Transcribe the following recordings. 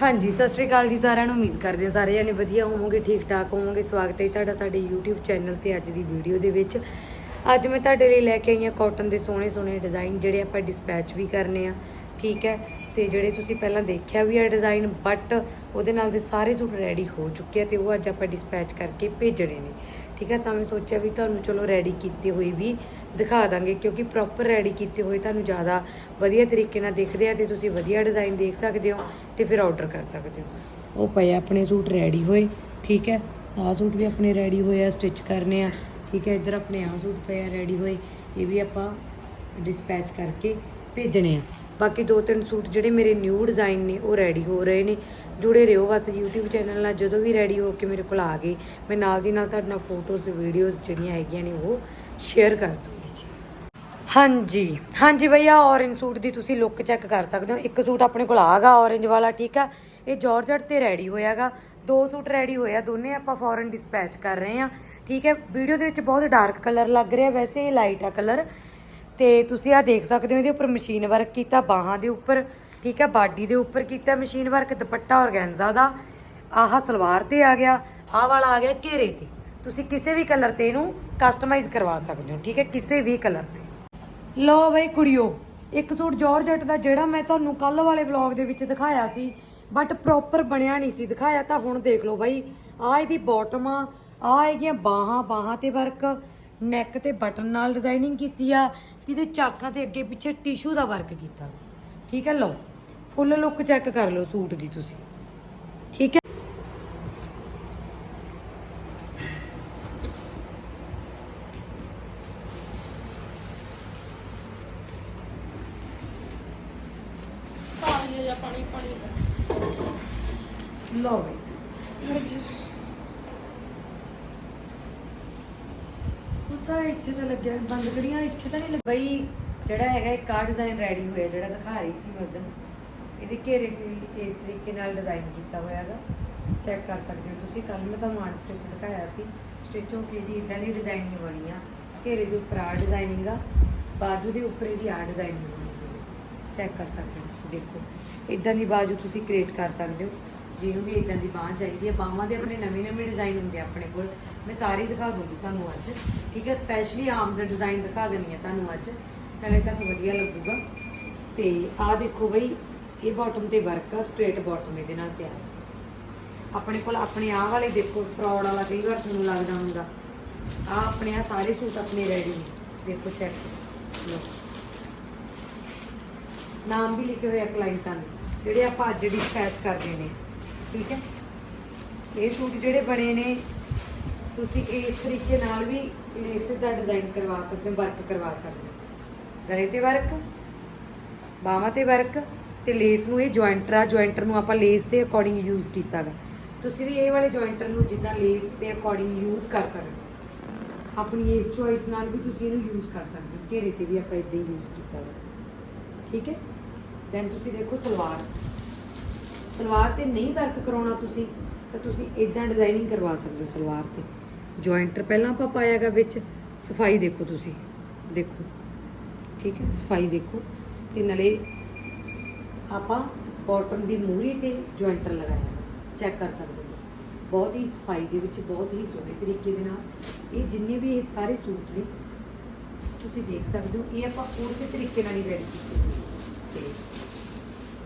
ਹਾਂਜੀ, ਸਤਿ ਸ਼੍ਰੀ ਅਕਾਲ ਜੀ, ਸਾਰਿਆਂ ਨੂੰ ਉਮੀਦ ਕਰਦੇ ਹਾਂ ਸਾਰੇ ਜਣੇ ਵਧੀਆ ਹੋਵੋਗੇ ਠੀਕ ਠਾਕ ਹੋਵੋਗੇ। ਸਵਾਗਤ ਹੈ ਤੁਹਾਡਾ ਸਾਡੇ YouTube ਚੈਨਲ ਤੇ ਅੱਜ ਦੀ ਵੀਡੀਓ ਦੇ ਵਿੱਚ। ਅੱਜ ਮੈਂ ਤੁਹਾਡੇ ਲਈ ਲੈ ਕੇ ਆਈ ਹਾਂ ਕਾਟਨ ਦੇ ਸੋਹਣੇ ਸੋਹਣੇ ਡਿਜ਼ਾਈਨ ਜਿਹੜੇ ਆਪਾਂ ਡਿਸਪੈਚ ਵੀ ਕਰਨੇ ਆ, ਠੀਕ ਹੈ? ਤੇ ਜਿਹੜੇ ਤੁਸੀਂ ਪਹਿਲਾਂ ਦੇਖਿਆ ਵੀ ਆ ਡਿਜ਼ਾਈਨ ਬਟ ਉਹਦੇ ਨਾਲ ਦੇ ਸਾਰੇ ਸੂਟ ਰੈਡੀ ਹੋ ਚੁੱਕੇ ਆ ਤੇ ਉਹ ਅੱਜ ਆਪਾਂ ਡਿਸਪੈਚ ਕਰਕੇ ਭੇਜਣੇ ਨੇ, ਠੀਕ ਹੈ? ਤਾਂ ਮੈਂ ਸੋਚਿਆ ਵੀ ਤੁਹਾਨੂੰ ਚਲੋ ਰੈਡੀ ਕੀਤੇ ਹੋਏ ਵੀ ਦਿਖਾ ਦਾਂਗੇ ਕਿਉਂਕਿ ਪ੍ਰੋਪਰ ਰੈਡੀ ਕੀਤੇ ਹੋਏ ਤੁਹਾਨੂੰ ਜ਼ਿਆਦਾ ਵਧੀਆ ਤਰੀਕੇ ਨਾਲ ਦਿਖਦੇ ਆ ਤੇ ਤੁਸੀਂ ਵਧੀਆ ਡਿਜ਼ਾਈਨ ਦੇਖ ਸਕਦੇ ਹੋ ਤੇ ਫਿਰ ਆਰਡਰ ਕਰ ਸਕਦੇ ਹੋ। ਉਹ ਪਏ ਆਪਣੇ ਸੂਟ ਰੈਡੀ ਹੋਏ, ਠੀਕ ਹੈ? ਆਹ ਸੂਟ ਵੀ ਆਪਣੇ ਰੈਡੀ ਹੋਏ ਆ ਸਟਿਚ ਕਰਨੇ ਆ, ਠੀਕ ਹੈ? ਇੱਧਰ ਆਪਣੇ ਆਹ ਸੂਟ ਪਏ ਆ ਰੈਡੀ ਹੋਏ, ਇਹ ਵੀ ਆਪਾਂ ਡਿਸਪੈਚ ਕਰਕੇ ਭੇਜਣੇ ਆ। ਬਾਕੀ ਦੋ ਤਿੰਨ ਸੂਟ ਜਿਹੜੇ ਮੇਰੇ ਨਿਊ ਡਿਜ਼ਾਈਨ ਨੇ, ਉਹ ਰੈਡੀ ਹੋ ਰਹੇ ਨੇ। ਜੁੜੇ ਰਹੋ ਬਸ YouTube ਚੈਨਲ ਨਾਲ, ਜਦੋਂ ਵੀ ਰੈਡੀ ਹੋ ਕੇ ਮੇਰੇ ਕੋਲ ਆ ਗਏ, ਮੈਂ ਨਾਲ ਦੀ ਨਾਲ ਤੁਹਾਡੇ ਨਾਲ ਫੋਟੋਜ਼ ਵੀਡੀਓਜ਼ ਜਿਹੜੀਆਂ ਹੈਗੀਆਂ ਨੇ, ਉਹ ਸ਼ੇਅਰ ਕਰ ਦੂੰਗੀ। ਹਾਂਜੀ। ਹਾਂਜੀ ਭਈਆ ਔਰੇਂਜ ਸੂਟ ਦੀ ਤੁਸੀਂ ਲੁੱਕ ਚੈੱਕ ਕਰ ਸਕਦੇ ਹੋ। ਇੱਕ ਸੂਟ ਆਪਣੇ ਕੋਲ ਆਗਾ ਔਰੇਂਜ ਵਾਲਾ, ਠੀਕ ਆ? ਇਹ ਜਾਰਜਟ ਤੇ ਰੈਡੀ ਹੋਇਆਗਾ। ਦੋ ਸੂਟ ਰੈਡੀ ਹੋਇਆ ਦੋਨੇ ਆਪਾਂ ਫੋਰਨ ਡਿਸਪੈਚ ਕਰ ਰਹੇ ਆ। ਠੀਕ ਹੈ ਵੀਡੀਓ ਦੇ ਵਿੱਚ ਬਹੁਤ ਡਾਰਕ ਕਲਰ ਲੱਗ ਰਿਹਾ, ਵੈਸੇ ਇਹ ਲਾਈਟ ਆ ਕਲਰ ਤੇ ਤੁਸੀਂ ਆ ਦੇਖ ਸਕਦੇ ਹੋ, ਇਹਦੇ ਉੱਪਰ ਮਸ਼ੀਨ ਵਰਕ ਕੀਤਾ, ਬਾਹਾਂ ਦੇ ਉੱਪਰ, ਠੀਕ ਹੈ ਬਾਡੀ ਦੇ ਉੱਪਰ ਕੀਤਾ ਮਸ਼ੀਨ ਵਰਕ ਦੁਪੱਟਾ ਔਰਗੈਂਜ਼ਾ ਦਾ। ਆਹ ਸਲਵਾਰ ਤੇ ਆ ਗਿਆ, ਆਹ ਵਾਲਾ ਆ ਗਿਆ ਘੇਰੇ ਤੇ। ਤੁਸੀਂ ਕਿਸੇ ਵੀ ਕਲਰ ਤੇ ਇਹਨੂੰ ਕਸਟਮਾਈਜ਼ ਕਰਵਾ ਸਕਦੇ ਹੋ, ਠੀਕ ਹੈ? ਕਿਸੇ ਵੀ ਕਲਰ ਤੇ। ਲੋ ਬਈ ਕੁੜੀਓ, ਇੱਕ ਸੂਟ ਜਾਰਜਟ ਦਾ ਜਿਹੜਾ ਮੈਂ ਤੁਹਾਨੂੰ ਕੱਲ ਵਾਲੇ ਵਲੌਗ ਦੇ ਵਿੱਚ ਦਿਖਾਇਆ ਸੀ ਬਟ ਪ੍ਰੋਪਰ ਬਣਿਆ ਨਹੀਂ ਸੀ, ਦਿਖਾਇਆ ਤਾਂ ਹੁਣ ਦੇਖ ਲਓ ਬਾਈ। ਆ ਇਹਦੀ ਬਾਟਮ ਆ ਆ ਹੈਗੀਆਂ ਬਾਹਾਂ ਬਾਹਾਂ ਤੇ ਵਰਕ ਨੈਕ ਤੇ ਬਟਨ ਨਾਲ ਡਿਜ਼ਾਈਨਿੰਗ ਕੀਤੀ ਆ ਤੇ ਚਾਕਾਂ ਤੇ ਅੱਗੇ ਪਿੱਛੇ ਟਿਸ਼ੂ ਦਾ ਵਰਕ ਕੀਤਾ। ਠੀਕ ਹੈ, ਲਓ ਫੁੱਲ ਲੁੱਕ ਚੈੱਕ ਕਰ ਲਓ ਸੂਟ ਦੀ ਤੁਸੀਂ। ਠੀਕ ਹੈ ਪਾਣੀ ਜਾਂ ਪਾਣੀ ਪਾਣੀ ਲਓ ਤਾਂ ਇੱਥੇ ਤਾਂ ਲੱਗਿਆ, ਬੰਦ ਕਰੀਆਂ ਇੱਥੇ ਤਾਂ ਨਹੀਂ ਲੱਗ ਬਈ ਜਿਹੜਾ ਹੈਗਾ ਇੱਕ ਆ ਡਿਜ਼ਾਈਨ ਰੈਡੀ ਹੋਇਆ, ਜਿਹੜਾ ਦਿਖਾ ਰਹੀ ਸੀ ਮੈਂ ਉਦੋਂ ਇਹਦੇ ਘੇਰੇ ਤੇ ਇਸ ਤਰੀਕੇ ਨਾਲ ਡਿਜ਼ਾਈਨ ਕੀਤਾ ਹੋਇਆ ਹੈਗਾ। ਚੈੱਕ ਕਰ ਸਕਦੇ ਹੋ ਤੁਸੀਂ ਕੱਲ ਮੈਂ ਤੁਹਾਨੂੰ ਆਨ ਸਟਿਚ ਦਿਖਾਇਆ ਸੀ। ਸਟਿਚ ਹੋ ਕੇ ਦੀ ਇਦਾਂ ਦੀ ਡਿਜ਼ਾਈਨਿੰਗ ਬਣੀ ਆ। ਘੇਰੇ ਦੇ ਉੱਪਰ ਆ ਡਿਜ਼ਾਈਨਿੰਗ ਆ, ਬਾਜੂ ਦੇ ਉੱਪਰ ਇਹਦੀ ਆ ਡਿਜ਼ਾਈਨਿੰਗ ਬਣੀ। ਚੈੱਕ ਕਰ ਸਕਦੇ ਹੋ ਤੁਸੀਂ, ਦੇਖੋ। ਇਦਾਂ ਦੀ ਬਾਜੂ ਤੁਸੀਂ ਕ੍ਰੀਏਟ ਕਰ ਸਕਦੇ ਹੋ। ਜਿਹਨੂੰ ਵੀ ਇਦਾਂ ਦੀ ਬਾਹ ਚਾਹੀਦੀ ਹੈ, ਬਾਹਾਂ ਦੇ ਆਪਣੇ ਨਵੇਂ ਨਵੇਂ ਡਿਜ਼ਾਈਨ ਹੁੰਦੇ ਆ ਆਪਣੇ ਕੋਲ। ਮੈਂ ਸਾਰੇ ਦਿਖਾ ਦੂੰਗੀ ਤੁਹਾਨੂੰ ਅੱਜ, ਠੀਕ ਹੈ? ਸਪੈਸ਼ਲੀ ਆਰਮਸ ਦਾ ਡਿਜ਼ਾਈਨ ਦਿਖਾ ਦੇਣੀ ਹੈ ਤੁਹਾਨੂੰ ਅੱਜ, ਨਾਲੇ ਤੁਹਾਨੂੰ ਵਧੀਆ ਲੱਗੂਗਾ। ਤੇ ਆਹ ਦੇਖੋ ਬਈ, ਇਹ ਬਾਟਮ ਤੇ ਵਰਕ ਆ ਸਟ੍ਰੇਟ ਬਾਟਮ ਇਹਦੇ ਨਾਲ ਤਿਆਰ। ਆਪਣੇ ਕੋਲ ਆਪਣੇ ਆਹ ਵਾਲੇ ਦੇਖੋ ਫਰੋਡ ਵਾਲਾ ਕਈ ਵਾਰ ਤੁਹਾਨੂੰ ਲੱਗਦਾ ਹੁੰਦਾ। ਆ ਆਪਣੇ ਆ ਸਾਰੇ ਸੂਟ ਆਪਣੇ ਰੈਡੀ ਨੇ। ਦੇਖੋ ਚੈੱਕ ਲਓ। ਨਾਮ ਵੀ ਲਿਖੇ ਹੋਏ ਆ ਕਲਾਇੰਟਾਂ ਦੇ। ਜਿਹੜੇ ਆਪਾਂ ਅੱਜ ਡਿਸਪੈਚ ਕਰਦੇ ਨੇ। ਠੀਕ ਹੈ? ਇਹ ਸੂਟ ਜਿਹੜੇ ਬਣੇ ਨੇ, ਤੁਸੀਂ ਇਸ ਤਰੀਕੇ ਨਾਲ ਵੀ ਲੇਸਿਸ ਦਾ ਡਿਜ਼ਾਈਨ ਕਰਵਾ ਸਕਦੇ ਹੋ ਵਰਕ ਕਰਵਾ ਸਕਦੇ ਹੋ। ਗਲੇ ਤੇ ਵਰਕ ਬਾਹਾਂ ਤੇ ਵਰਕ ਤੇ ਲੇਸ ਨੂੰ, ਇਹ ਜੁਆਇੰਟਰ ਆ ਜੁਆਇੰਟਰ ਨੂੰ ਆਪਾਂ ਲੇਸ ਦੇ ਅਕੋਰਡਿੰਗ ਯੂਜ਼ ਕੀਤਾਗਾ ਤੁਸੀਂ ਵੀ ਇਹ ਵਾਲੇ ਜੁਆਇੰਟਰ ਨੂੰ ਜਿੱਦਾਂ ਲੇਸ ਦੇ ਅਕੋਰਡਿੰਗ ਯੂਜ਼ ਕਰ ਸਕਦੇ ਹੋ। ਆਪਣੀ ਇਸ ਚੋਇਸ ਨਾਲ ਵੀ ਤੁਸੀਂ ਇਹਨੂੰ ਯੂਜ਼ ਕਰ ਸਕਦੇ ਹੋ। ਘੇਰੇ ਤੇ ਵੀ ਆਪਾਂ ਇਦਾਂ ਹੀ ਯੂਜ਼ ਕੀਤਾ ਵਾ। ਠੀਕ ਹੈ? ਦੈਨ ਤੁਸੀਂ ਦੇਖੋ ਸਲਵਾਰ। ਸਲਵਾਰ ਤੇ ਨਹੀਂ ਵਰਕ ਕਰਾਉਣਾ ਤੁਸੀਂ, ਤਾਂ ਤੁਸੀਂ ਇਦਾਂ ਡਿਜ਼ਾਈਨਿੰਗ ਕਰਵਾ ਸਕਦੇ ਹੋ ਸਲਵਾਰ ਤੇ। ਜੁਆਇੰਟਰ ਪਹਿਲਾਂ ਆਪਾਂ ਪਾਇਆਗਾ ਵਿੱਚ, ਸਫ਼ਾਈ ਦੇਖੋ ਤੁਸੀਂ, ਦੇਖੋ। ਠੀਕ ਹੈ, ਸਫ਼ਾਈ ਦੇਖੋ। ਤੇ ਨਾਲੇ ਆਪਾਂ ਬਾਟਮ ਦੀ ਮੂਰੀ ਤੇ ਜੁਆਇੰਟਰ ਲਗਾਇਆ ਚੈੱਕ ਕਰ ਸਕਦੇ ਹੋ ਬਹੁਤ ਹੀ ਸਫ਼ਾਈ ਦੇ ਵਿੱਚ ਬਹੁਤ ਹੀ ਸੋਹਣੇ ਤਰੀਕੇ ਦੇ ਨਾਲ ਇਹ ਜਿੰਨੇ ਵੀ ਇਹ ਸਾਰੇ ਸੂਟ ਨੇ, ਤੁਸੀਂ ਦੇਖ ਸਕਦੇ ਹੋ। ਇਹ ਆਪਾਂ ਹੋਰ ਦੇ ਤਰੀਕੇ ਨਾਲ ਹੀ ਰੈਡੀ ਕੀਤੇ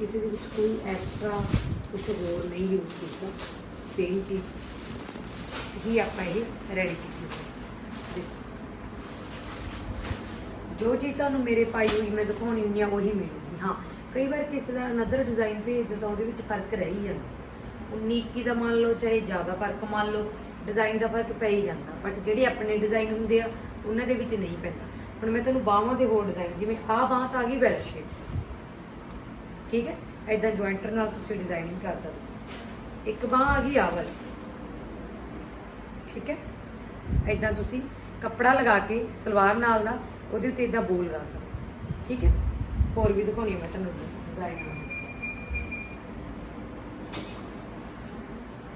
ਕਿਸੇ ਦੇ ਵਿੱਚ ਕੋਈ ਐਕਸਟਰਾ ਕੁਝ ਹੋਰ ਨਹੀਂ ਯੂਜ਼ ਕੀਤਾ। ਸੇਮ ਚੀਜ਼। ਹੀ ਆਪਾਂ ਇਹ ਰੈਡੀ ਕੀਤੀ। ਜੋ ਚੀਜ਼ ਤੁਹਾਨੂੰ ਮੇਰੇ ਪਾਈ ਹੋਈ ਮੈਂ ਦਿਖਾਉਣੀ ਹੁੰਦੀ ਆ, ਉਹੀ ਮਿਲੂਗੀ। ਹਾਂ, ਕਈ ਵਾਰ ਕਿਸੇ ਦਾ ਅਨਦਰ ਡਿਜ਼ਾਈਨ ਭੇਜ ਦਿਓ ਤਾਂ ਉਹਦੇ ਵਿੱਚ ਫ਼ਰਕ ਰਹਿ ਹੀ ਜਾਂਦਾ। 19 21 ਦਾ ਮੰਨ ਲਓ, ਚਾਹੇ ਜ਼ਿਆਦਾ ਫ਼ਰਕ ਮੰਨ ਲਓ ਡਿਜ਼ਾਈਨ ਦਾ ਫ਼ਰਕ ਪੈ ਹੀ ਜਾਂਦਾ। ਬਟ ਜਿਹੜੇ ਆਪਣੇ ਡਿਜ਼ਾਈਨ ਹੁੰਦੇ ਆ, ਉਹਨਾਂ ਦੇ ਵਿੱਚ ਨਹੀਂ ਪੈਂਦਾ। ਹੁਣ ਮੈਂ ਤੁਹਾਨੂੰ ਬਾਹਾਂ ਦੇ ਹੋਰ ਡਿਜ਼ਾਈਨ ਜਿਵੇਂ ਆਹ ਬਾਹ ਤਾਂ ਆ ਗਈ ਬੈਲ ਸ਼ੇਪ ਠੀਕ ਹੈ? ਐਦਾਂ ਜੁਆਇੰਟਰ ਨਾਲ ਤੁਸੀਂ ਡਿਜ਼ਾਈਨਿੰਗ ਕਰ ਸਕਦੇ ਹੋ। ਇੱਕ ਬਾਹ ਆ ਗਈ ਆਵਲ ਠੀਕ ਹੈ? ਐਦਾਂ ਤੁਸੀਂ ਕੱਪੜਾ ਲਗਾ ਕੇ ਸਲਵਾਰ ਨਾਲ ਦਾ ਉਹਦੇ ਉੱਤੇ ਇਦਾਂ ਬੋਲ ਲਗਾ ਸਕਦੇ ਠੀਕ ਹੈ? ਹੋਰ ਵੀ ਦਿਖਾਉਣੀ ਮੈਂ ਤੁਹਾਨੂੰ ਡਿਜ਼ਾਈਨ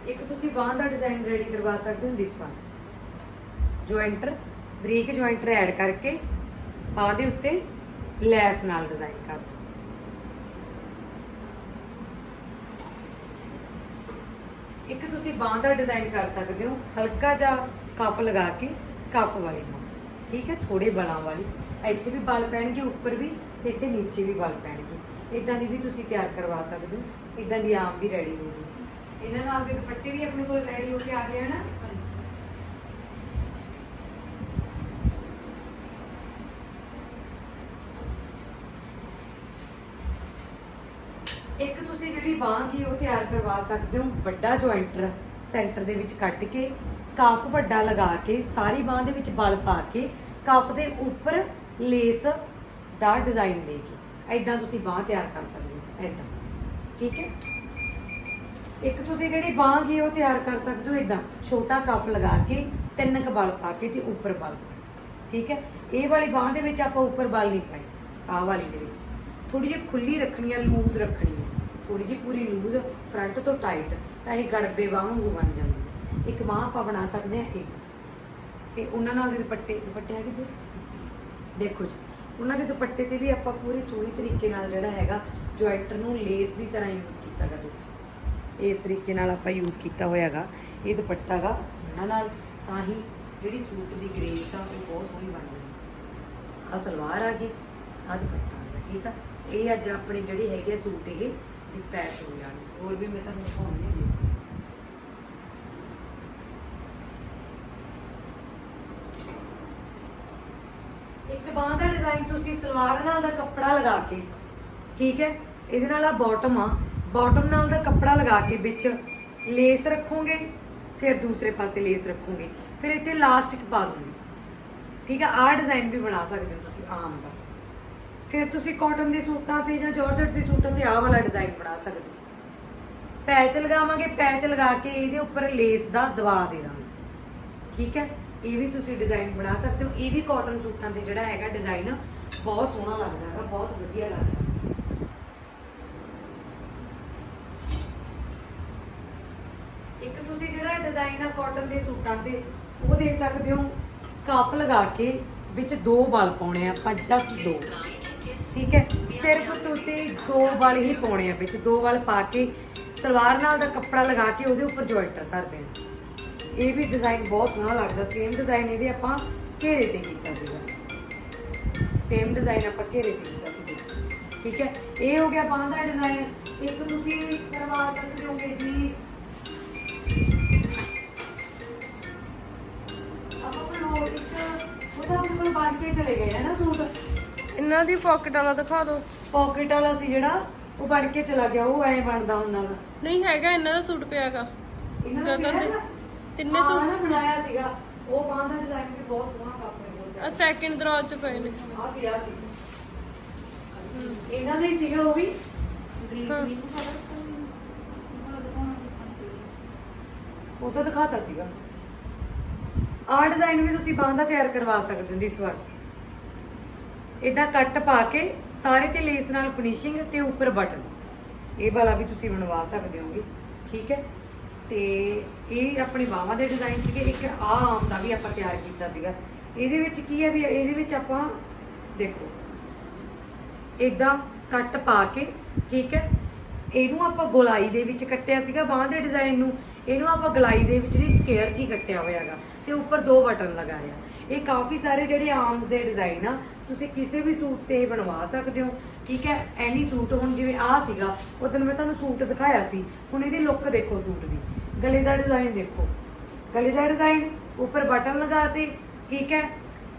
ਇੱਕ ਤੁਸੀਂ ਬਾਹ ਦਾ ਡਿਜ਼ਾਈਨ ਰੈਡੀ ਕਰਵਾ ਸਕਦੇ ਹੋ ਦਿਸ ਵਨ ਜੁਆਇੰਟਰ ਬਰੀਕ ਜੁਆਇੰਟਰ ਐਡ ਕਰਕੇ ਬਾਹ ਦੇ ਉੱਤੇ ਲੈਸ ਨਾਲ ਡਿਜ਼ਾਈਨ ਕਰ ਦਿਓ ਇੱਕ ਤੁਸੀਂ ਬਾਹ ਦਾ ਡਿਜ਼ਾਈਨ ਕਰ ਸਕਦੇ ਹੋ, ਹਲਕਾ ਜਿਹਾ ਕਫ ਲਗਾ ਕੇ ਕਫ ਵਾਲੀ ਨੂੰ। ਠੀਕ ਹੈ ਥੋੜੇ ਬਲਾਂ ਵਾਲੀ। ਇੱਥੇ ਵੀ ਬਲ ਪੈਣਗੇ, ਉੱਪਰ ਵੀ ਤੇ ਇੱਥੇ ਨੀਚੇ ਵੀ ਬਲ ਪੈਣਗੇ। ਇਦਾਂ ਦੀ ਵੀ ਤੁਸੀਂ ਤਿਆਰ ਕਰਵਾ ਸਕਦੇ ਹੋ। ਇਦਾਂ ਦੀ ਆਮ ਵੀ ਰੈਡੀ ਹੋ ਜੂ ਇਹਨਾਂ ਨਾਲ ਦੇ ਦੁਪੱਟੇ ਵੀ ਆਪਣੇ ਕੋਲ ਰੈਡੀ ਹੋ ਕੇ ਆ ਗਏ ਹਨ ਇੱਕ ਤੁਸੀਂ ਜਿਹੜੀ ਬਾਂਹ ਕੀ ਉਹ ਤਿਆਰ ਕਰਵਾ ਸਕਦੇ ਹੋ, ਵੱਡਾ ਜੁਆਇੰਟਰ ਸੈਂਟਰ ਦੇ ਵਿੱਚ ਕੱਟ ਕੇ, ਕਾਫ ਵੱਡਾ ਲਗਾ ਕੇ, ਸਾਰੀ ਬਾਂਹ ਦੇ ਵਿੱਚ ਬਲ ਪਾ ਕੇ, ਕਾਫ ਦੇ ਉੱਪਰ ਲੇਸ ਦਾ ਡਿਜ਼ਾਈਨ ਦੇ ਕੇ। ਐਦਾਂ ਤੁਸੀਂ ਬਾਂਹ ਤਿਆਰ ਕਰ ਸਕਦੇ ਹੋ ਐਦਾਂ ਠੀਕ ਹੈ? ਇੱਕ ਤੁਸੀਂ ਜਿਹੜੀ ਬਾਂਹ ਕੀ ਉਹ ਤਿਆਰ ਕਰ ਸਕਦੇ ਹੋ ਇਦਾਂ ਛੋਟਾ ਕੱਪ ਲਗਾ ਕੇ, ਤਿੰਨ ਕ ਬਲ ਪਾ ਕੇ ਤੇ ਉੱਪਰ ਬਲ। ਠੀਕ ਹੈ? ਇਹ ਵਾਲੀ ਬਾਂਹ ਦੇ ਵਿੱਚ ਆਪਾਂ ਉੱਪਰ ਬਲ ਨਹੀਂ ਪਾਈ ਆਹ ਵਾਲੀ ਦੇ ਵਿੱਚ। ਥੋੜੀ ਜਿਹੀ ਖੁੱਲੀ ਰੱਖਣੀ ਹੈ ਲੂਜ਼ ਰੱਖਣੀ ਹੈ ਥੋੜੀ ਜਿਹੀ ਪੂਰੀ ਲੂਜ਼ ਫਰੰਟ ਤੋਂ ਟਾਈਟ ਤਾਂ ਇਹ ਗੜਬੇ ਬਾਂਹ ਵਾਂਗੂ ਬਣ ਜਾਂਦੀ ਇੱਕ ਬਾਂਹ ਆਪਾਂ ਬਣਾ ਸਕਦੇ ਹਾਂ, ਇੱਕ। ਤੇ ਉਹਨਾਂ ਨਾਲ ਦੇ ਦੁਪੱਟੇ ਦੁਪੱਟੇ ਹੈਗੇ ਜੀ ਦੇਖੋ ਜੀ, ਉਹਨਾਂ ਦੇ ਦੁਪੱਟੇ ਤੇ ਵੀ ਆਪਾਂ ਪੂਰੀ ਸੋਹਣੀ ਤਰੀਕੇ ਨਾਲ ਜਿਹੜਾ ਹੈਗਾ ਜੁਆਇੰਟਰ ਨੂੰ ਲੇਸ ਦੀ ਤਰ੍ਹਾਂ ਯੂਜ਼ ਕੀਤਾ ਗਾ ਦੇਖੋ ਇਸ ਤਰੀਕੇ ਨਾਲ ਆਪਾਂ ਯੂਜ਼ ਕੀਤਾ ਹੋਇਆਗਾ ਇਹ ਦੁਪੱਟਾ ਗਾ ਉਹਨਾਂ ਨਾਲ, ਤਾਂ ਹੀ ਜਿਹੜੀ ਸੂਟ ਦੀ ਗ੍ਰੇਸ ਆ, ਉਹ ਬਹੁਤ ਸੋਹਣੀ ਬਣ ਜਾਂਦੀ। ਆ ਸਲਵਾਰ ਆ ਗਈ ਆ ਦੁਪੱਟਾ ਆ ਗਿਆ, ਠੀਕ ਆ? ਇਹ ਅੱਜ ਆਪਣੇ ਜਿਹੜੇ ਹੈਗੇ ਆ ਸੂਟ ਇਹ ਡਿਸਪੈਚ ਹੋ ਜਾਣਗੇ ਹੋਰ ਵੀ ਮੈਂ ਤੁਹਾਨੂੰ ਦਿਖਾਉਣੀ ਹੈ। ਇੱਕ ਬਾਂਹ ਦਾ ਡਿਜ਼ਾਈਨ ਤੁਸੀਂ ਸਲਵਾਰ ਨਾਲ ਦਾ ਕੱਪੜਾ ਲਗਾ ਕੇ, ਠੀਕ ਹੈ? ਇਹਦੇ ਨਾਲ ਆ ਬਾਟਮ ਆ। ਬਾਟਮ ਨਾਲ ਦਾ ਕੱਪੜਾ ਲਗਾ ਕੇ ਵਿੱਚ ਲੇਸ ਰੱਖੋਗੇ, ਫਿਰ ਦੂਸਰੇ ਪਾਸੇ ਲੇਸ ਰੱਖੋਗੇ। ਫਿਰ ਇੱਥੇ ਲਾਸਟਿਕ ਪਾ ਦੋਗੇ। ਠੀਕ ਹੈ? ਆਹ ਡਿਜ਼ਾਈਨ ਵੀ ਬਣਾ ਸਕਦੇ ਹੋ ਤੁਸੀਂ ਆਮ ਦਾ। ਫਿਰ ਤੁਸੀਂ ਕਾਟਨ ਦੇ ਸੂਟਾਂ ਤੇ ਜਾਂ ਜਾਰਜਟ ਦੇ ਸੂਟਾਂ ਤੇ ਆਹ ਵਾਲਾ ਡਿਜ਼ਾਈਨ ਬਣਾ ਸਕਦੇ ਹੋ। ਪੈਚ ਲਗਾਵਾਂਗੇ, ਪੈਚ ਲਗਾ ਕੇ ਇਹਦੇ ਉੱਪਰ ਲੇਸ ਦਾ ਦਵਾ ਦੇ ਦਾਂਗੇ। ਠੀਕ ਹੈ? ਇਹ ਵੀ ਤੁਸੀਂ ਡਿਜ਼ਾਈਨ ਬਣਾ ਸਕਦੇ ਹੋ। ਇਹ ਵੀ ਕਾਟਨ ਸੂਟਾਂ ਤੇ ਜਿਹੜਾ ਹੈਗਾ ਡਿਜ਼ਾਈਨ ਬਹੁਤ ਸੋਹਣਾ ਲੱਗਦਾ ਹੈਗਾ, ਬਹੁਤ ਵਧੀਆ ਲੱਗਦਾ ਇੱਕ ਤੁਸੀਂ ਜਿਹੜਾ ਡਿਜ਼ਾਈਨ ਆ ਕਾਟਨ ਦੇ ਸੂਟਾਂ ਤੇ, ਉਹ ਦੇ ਸਕਦੇ ਹੋ। ਕਫ ਲਗਾ ਕੇ ਵਿੱਚ ਦੋ ਵਾਲ ਪਾਉਣੇ ਆ, ਆਪਾਂ ਜਸਟ ਦੋ। ਠੀਕ ਹੈ? ਸਿਰਫ ਤੁਸੀਂ ਦੋ ਵਾਲ ਹੀ ਪਾਉਣੇ ਆ ਵਿੱਚ, ਦੋ ਵਾਲ ਪਾ ਕੇ ਸਲਵਾਰ ਨਾਲ ਦਾ ਕੱਪੜਾ ਲਗਾ ਕੇ ਉਹਦੇ ਉੱਪਰ ਜੁਆਇੰਟਰ ਕਰ ਦੇਣਾ। ਇਹ ਵੀ ਡਿਜ਼ਾਈਨ ਬਹੁਤ ਸੋਹਣਾ ਲੱਗਦਾ। ਸੇਮ ਡਿਜ਼ਾਈਨ ਇਹਦੇ ਆਪਾਂ ਘੇਰੇ ਤੇ ਕੀਤਾ ਸੀਗਾ। ਸੇਮ ਡਿਜ਼ਾਈਨ ਆਪਾਂ ਘੇਰੇ ਤੇ ਕੀਤਾ ਸੀ ਠੀਕ ਹੈ? ਇਹ ਹੋ ਗਿਆ ਬਾਂਹ ਦਾ ਡਿਜ਼ਾਈਨ ਇੱਕ ਤੁਸੀਂ ਕਰਵਾ ਸਕਦੇ ਹੋਗੇ ਜੀ। ਆਪਾਂ ਕੋਲ ਇੱਕ ਉਹਦਾ ਆਪਣੇ ਬਣ ਕੇ ਚਲੇ ਗਏ ਹੈ ਨਾ ਸੂਟ। ਇਹਨਾਂ ਦੀ ਪਾਕਟ ਵਾਲਾ ਦਿਖਾ ਦਿਓ। ਪਾਕਟ ਵਾਲਾ ਸੀ ਜਿਹੜਾ ਉਹ ਬਣ ਕੇ ਚਲਾ ਗਿਆ ਉਹ ਐ ਬਣਦਾ ਹੁੰਦਾ ਗਾ ਨਹੀਂ ਹੈਗਾ ਇਹਨਾਂ ਦਾ ਸੂਟ ਪਿਆਗਾ ਇਹਨਾਂ ਦਾ ਦੇ ਤਿੰਨੇ ਸੂਟ। ਨਾ ਬਣਾਇਆ ਸੀਗਾ। ਉਹ ਬਾਂਹ ਦਾ ਡਿਜ਼ਾਈਨ ਵੀ ਬਹੁਤ ਸੋਹਣਾ ਕੱਪ ਆ ਸੈਕਿੰਡ ਦਰਾਜ ਚ ਪਏ ਨੇ। ਆ ਸੀ ਆ ਸੀ। ਇਹਨਾਂ ਦਾ ਹੀ ਸੀਗਾ ਉਹ ਵੀ। ਉਹ ਤਾਂ ਦਿਖਾਤਾ ਸੀਗਾ। ਆਹ ਡਿਜ਼ਾਈਨ ਵੀ ਤੁਸੀਂ ਬਾਂਹ ਦਾ ਤਿਆਰ ਕਰਵਾ ਸਕਦੇ ਹੋ ਇਸ ਵਾਰ ਇਦਾਂ ਕੱਟ ਪਾ ਕੇ ਸਾਰੇ ਤੇ ਲੇਸ ਨਾਲ ਫਿਨਿਸ਼ਿੰਗ ਤੇ ਉੱਪਰ ਬਟਨ ਇਹ ਵਾਲਾ ਵੀ ਤੁਸੀਂ ਬਣਵਾ ਸਕਦੇ ਹੋਗੇ, ਠੀਕ ਹੈ? ਤੇ ਇਹ ਆਪਣੇ ਬਾਹਾਂ ਦੇ ਡਿਜ਼ਾਈਨ ਸੀਗੇ, ਇੱਕ ਆਹ ਆਮ ਦਾ ਵੀ ਆਪਾਂ ਤਿਆਰ ਕੀਤਾ ਸੀਗਾ। ਇਹਦੇ ਵਿੱਚ ਕੀ ਹੈ ਵੀ ਇਹਦੇ ਵਿੱਚ ਆਪਾਂ ਦੇਖੋ ਇਦਾਂ ਕੱਟ ਪਾ ਕੇ, ਠੀਕ ਹੈ? ਇਹਨੂੰ ਆਪਾਂ ਗੋਲਾਈ ਦੇ ਵਿੱਚ ਕੱਟਿਆ ਸੀਗਾ ਬਾਹਾਂ ਦੇ ਡਿਜ਼ਾਈਨ ਨੂੰ। ਇਹਨੂੰ ਆਪਾਂ ਗਲਾਈ ਦੇ ਵਿੱਚ ਨਹੀਂ ਸਕੇਅਰ 'ਚ ਹੀ ਕੱਟਿਆ ਹੋਇਆਗਾ ਤੇ ਉੱਪਰ ਦੋ ਬਟਨ ਲਗਾਇਆ ਇਹ ਕਾਫੀ ਸਾਰੇ ਜਿਹੜੇ ਆਰਮਸ ਦੇ ਡਿਜ਼ਾਈਨ ਆ, ਤੁਸੀਂ ਕਿਸੇ ਵੀ ਸੂਟ ਤੇ ਇਹ ਬਣਵਾ ਸਕਦੇ ਹੋ, ਠੀਕ ਹੈ? ਐਨੀ ਸੂਟ ਹੁਣ ਜਿਵੇਂ ਆਹ ਸੀਗਾ ਉਦੋਂ ਮੈਂ ਤੁਹਾਨੂੰ ਸੂਟ ਦਿਖਾਇਆ ਸੀ, ਹੁਣ ਇਹਦੀ ਲੁੱਕ ਦੇਖੋ ਸੂਟ ਦੀ। ਗਲੇ ਦਾ ਡਿਜ਼ਾਈਨ ਦੇਖੋ। ਗਲੇ ਦਾ ਡਿਜ਼ਾਈਨ ਉੱਪਰ ਬਟਨ ਲਗਾਤੇ, ਠੀਕ ਹੈ?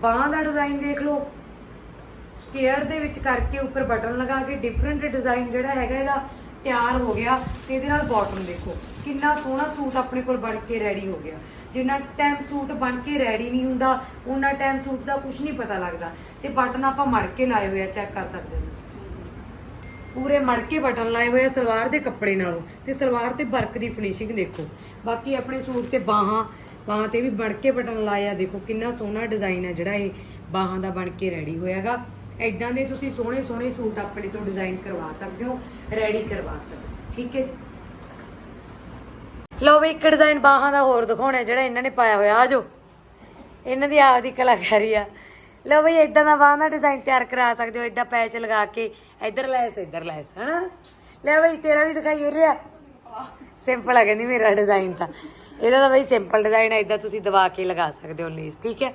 ਬਾਹਾਂ ਦਾ ਡਿਜ਼ਾਈਨ ਦੇਖ ਲਓ। ਸਕੇਅਰ ਦੇ ਵਿੱਚ ਕਰਕੇ ਉੱਪਰ ਬਟਨ ਲਗਾ ਕੇ ਡਿਫਰੈਂਟ ਡਿਜ਼ਾਈਨ ਜਿਹੜਾ ਹੈਗਾ ਇਹਦਾ ਤਿਆਰ ਹੋ ਗਿਆ ਤੇ ਇਹਦੇ ਨਾਲ ਬਾਟਮ ਦੇਖੋ। ਕਿੰਨਾ ਸੋਹਣਾ ਸੂਟ ਆਪਣੇ ਕੋਲ ਬਣ ਕੇ ਰੈਡੀ ਹੋ ਗਿਆ। ਜਿੰਨਾ ਟਾਈਮ ਸੂਟ ਬਣ ਕੇ ਰੈਡੀ ਨਹੀਂ ਹੁੰਦਾ ਉਹਨਾਂ ਟਾਈਮ ਸੂਟ ਦਾ ਕੁਝ ਨਹੀਂ ਪਤਾ ਲੱਗਦਾ। ਤੇ ਬਟਨ ਆਪਾਂ ਮੜ ਕੇ ਲਾਏ ਹੋਏ ਆ ਚੈੱਕ ਕਰ ਸਕਦੇ ਹੋ। ਪੂਰੇ ਮੜ ਕੇ ਬਟਨ ਲਾਏ ਹੋਏ ਆ ਸਲਵਾਰ ਦੇ ਕੱਪੜੇ ਨਾਲੋਂ। ਤੇ ਸਲਵਾਰ ਤੇ ਵਰਕ ਦੀ ਫਿਨਿਸ਼ਿੰਗ ਦੇਖੋ। ਬਾਕੀ ਆਪਣੇ ਸੂਟ ਤੇ ਬਾਹਾਂ ਬਾਹਾਂ ਤੇ ਵੀ ਬਣ ਕੇ ਬਟਨ ਲਾਇਆ ਦੇਖੋ ਕਿੰਨਾ ਸੋਹਣਾ ਡਿਜ਼ਾਈਨ ਹੈ ਜਿਹੜਾ ਇਹ ਬਾਹਾਂ ਦਾ ਬਣ ਕੇ ਰੈਡੀ ਹੋਇਆਗਾ। ਐਦਾਂ ਦੇ ਤੁਸੀਂ ਸੋਹਣੇ ਸੋਹਣੇ ਸੂਟ ਆਪਣੇ ਤੋਂ ਡਿਜ਼ਾਈਨ ਕਰਵਾ ਸਕਦੇ ਹੋ ਰੈਡੀ ਕਰਵਾ ਸਕਦੇ ਹੋ, ਠੀਕ ਹੈ ਜੀ? ਲਓ ਵੀ ਇੱਕ ਡਿਜ਼ਾਈਨ ਬਾਹਾਂ ਦਾ ਹੋਰ ਦਿਖਾਉਣਾ, ਜਿਹੜਾ ਇਹਨਾਂ ਨੇ ਪਾਇਆ ਹੋਇਆ ਆ ਜੋ ਇਹਨਾਂ ਦੀ ਆਪ ਦੀ ਕਲਾਕਾਰੀ ਆ। ਲਓ ਬਈ ਇਦਾਂ ਦਾ ਬਾਹਾਂ ਦਾ ਡਿਜ਼ਾਈਨ ਤਿਆਰ ਕਰਾ ਸਕਦੇ ਹੋ ਇਦਾਂ ਪੈਚ ਲਗਾ ਕੇ, ਇੱਧਰ ਲੈਸ ਇੱਧਰ ਲੈਸ, ਹਨਾ? ਲੈ ਬਈ ਤੇਰਾ ਵੀ ਦਿਖਾਈ ਹੋ ਰਿਹਾ। ਸਿੰਪਲ ਆ, ਕਹਿੰਦੀ ਮੇਰਾ ਡਿਜ਼ਾਈਨ ਤਾਂ। ਇਹਦਾ ਤਾਂ ਬਈ ਸਿੰਪਲ ਡਿਜ਼ਾਈਨ ਹੈ ਇਦਾਂ ਤੁਸੀਂ ਦਵਾ ਕੇ ਲਗਾ ਸਕਦੇ ਹੋ ਲੇਸ ਠੀਕ ਹੈ?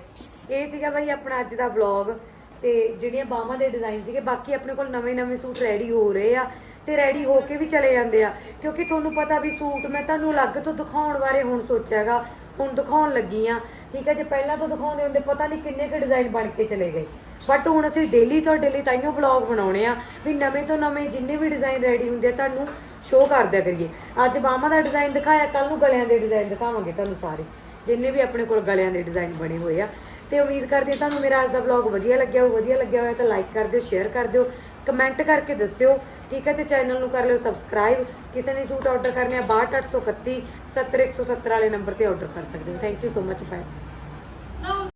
ਇਹ ਸੀਗਾ ਬਈ ਆਪਣਾ ਅੱਜ ਦਾ ਵਲੌਗ ਤੇ ਜਿਹੜੀਆਂ ਬਾਹਾਂ ਦੇ ਡਿਜ਼ਾਈਨ ਸੀਗੇ, ਬਾਕੀ ਆਪਣੇ ਕੋਲ ਨਵੇਂ ਨਵੇਂ ਸੂਟ ਰੈਡੀ ਹੋ ਰਹੇ ਆ ਤੇ ਰੈਡੀ ਹੋ ਕੇ ਵੀ ਚਲੇ ਜਾਂਦੇ ਆ। ਕਿਉਂਕਿ ਤੁਹਾਨੂੰ ਪਤਾ ਵੀ ਸੂਟ ਮੈਂ ਤੁਹਾਨੂੰ ਅਲੱਗ ਤੋਂ ਦਿਖਾਉਣ ਬਾਰੇ ਹੁਣ ਸੋਚਿਆਗਾ, ਹੁਣ ਦਿਖਾਉਣ ਲੱਗੀ ਆ। ਠੀਕ ਹੈ ਜੇ, ਪਹਿਲਾਂ ਤੋਂ ਦਿਖਾਉਂਦੇ ਹੁੰਦੇ, ਪਤਾ ਨਹੀਂ ਕਿੰਨੇ ਕੁ ਡਿਜ਼ਾਈਨ ਬਣ ਕੇ ਚਲੇ ਗਏ। ਬਟ ਹੁਣ ਅਸੀਂ ਡੇਲੀ ਤੋਂ ਡੇਲੀ ਤਾਈਓ ਵਲੌਗ ਬਣਾਉਣੇ ਆ ਵੀ ਨਵੇਂ ਤੋਂ ਨਵੇਂ ਜਿੰਨੇ ਵੀ ਡਿਜ਼ਾਈਨ ਰੈਡੀ ਹੁੰਦੇ ਆ, ਤੁਹਾਨੂੰ ਸ਼ੋਅ ਕਰਦਿਆ ਕਰੀਏ। ਅੱਜ ਬਾਹਾਂ ਦਾ ਡਿਜ਼ਾਈਨ ਦਿਖਾਇਆ ਕੱਲ ਨੂੰ ਗਲਿਆਂ ਦੇ ਡਿਜ਼ਾਈਨ ਦਿਖਾਵਾਂਗੇ ਤੁਹਾਨੂੰ ਸਾਰੇ। ਜਿੰਨੇ ਵੀ ਆਪਣੇ ਕੋਲ ਗਲਿਆਂ ਦੇ ਡਿਜ਼ਾਈਨ ਬਣੇ ਹੋਏ ਆ। ਤੇ ਉਮੀਦ ਕਰਦੀ ਹਾਂ ਤੁਹਾਨੂੰ ਮੇਰਾ ਅੱਜ ਦਾ ਵਲੌਗ ਵਧੀਆ ਲੱਗਿਆ ਹੋਵੇ ਵਧੀਆ ਲੱਗਿਆ ਹੋਇਆ ਤਾਂ ਲਾਈਕ ਕਰ ਦਿਓ ਸ਼ੇਅਰ ਕਰ ਦਿਓ ਕਮੈਂਟ ਕਰਕੇ ਦੱਸਿਓ, ਠੀਕ ਹੈ ਤੇ ਚੈਨਲ ਨੂੰ ਕਰ ਲਿਓ ਸਬਸਕ੍ਰਾਈਬ ਕਿਸੇ ਨੇ ਸੂਟ ਆਰਡਰ ਕਰਨੇ ਆ 62831 77170 ਵਾਲੇ ਨੰਬਰ ਤੇ ਆਰਡਰ ਕਰ ਸਕਦੇ ਹੋ। Thank you so much bye